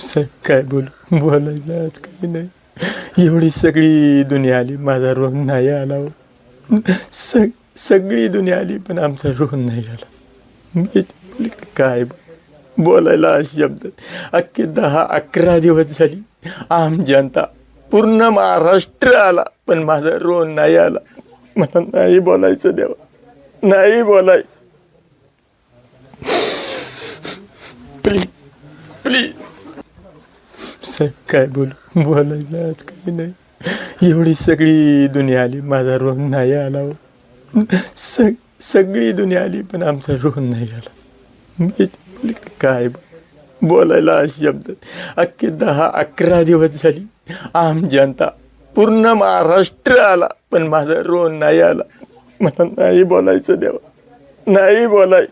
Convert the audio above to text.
साहेब काय बोलू? बोलायला आज काही नाही. एवढी सगळी दुनिया आली माझा रोहन नाही आला हो. सगळी दुनिया आली पण आमचा रोहन नाही आला. काय बोलायला शब्द. अख्खे दहा अकरा दिवस झाली आम जनता पूर्ण महाराष्ट्र आला पण माझा रोहन नाही आला. मला नाही बोलायचं देवा. नाही बोलाय प्लीज साहेब काय बोलू? बोलायला आज काही नाही. एवढी सगळी दुनिया आली माझा रोहन नाही आला हो. सग सगळी दुनिया आली पण आमचा रोहन नाही आला. मी काय बोलायला आज शब्द अख्खे दहा अकरा दिवस झाली आम जनता पूर्ण महाराष्ट्र आला पण माझा रोहन नाही आला. मला नाही बोलायचं देवा. नाही बोलाय